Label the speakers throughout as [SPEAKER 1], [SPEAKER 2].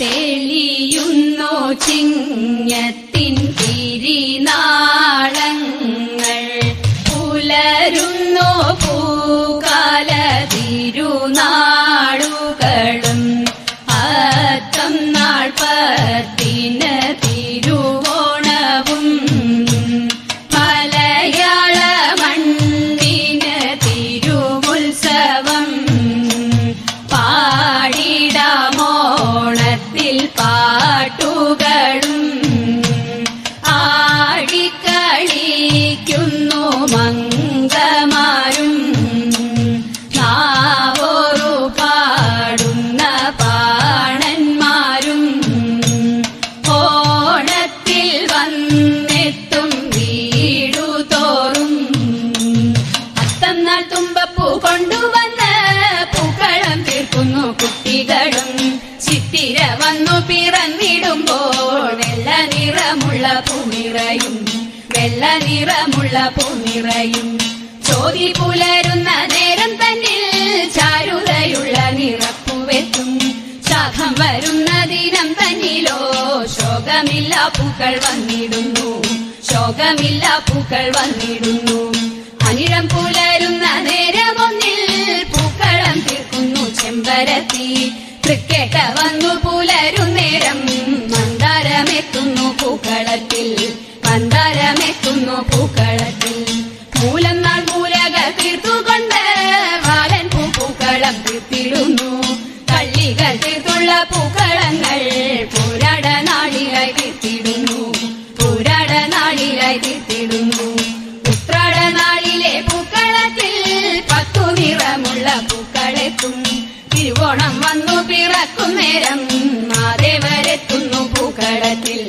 [SPEAKER 1] തെളിയുന്നു ചിങ്ങത്തിൻ തിരിനാളങ്ങൾ പൂനിറയും വെള്ള നിറമുള്ള പൂനിറയും. ചോതി പുലരുന്ന നേരം തന്നിൽ ചാരുതയുള്ള നിറപ്പുവെത്തും. ശാഖം വരുന്ന ദിനം തന്നിലോ ശോകമില്ല പൂക്കൾ വന്നിടുന്നു. ശോകമില്ല പൂക്കൾ വന്നിടുന്നു. അനിഴം പുലരുന്ന നേരമൊന്നിൽ പൂക്കളം തീർക്കുന്നു ചെമ്പരത്തി. തൃക്കേട്ട വന്നു പുലരുന്നേരം മന്ദാരമെത്തുന്നു പൂക്കളത്തിൽ. പൂക്കളത്തിൽ മൂലം നാൾ മൂലക തീർത്തുകൊണ്ട് പൂക്കളം തീർത്തിടുന്നു. കള്ളികൾ തീർത്തുള്ള പൂക്കളങ്ങൾ പൂരാട നാളിലായി തീർത്തിടുന്നു. പൂരാട നാളിലായി പൂക്കളത്തിൽ പത്തു നിറമുള്ള തിരുവോണം വന്നു പിറക്കും നേരം മാതേവരെത്തുന്നു പൂക്കളത്തിൽ.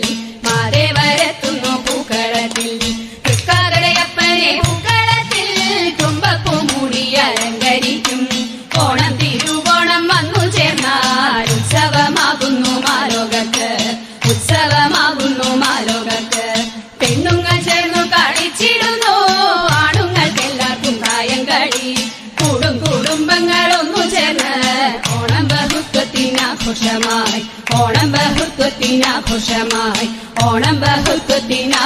[SPEAKER 1] ഘോഷമായി ഓണം ബഹുത്വത്തിനാഘോഷമായി ഓണം ബഹുത്വത്തിനാഘോഷമായി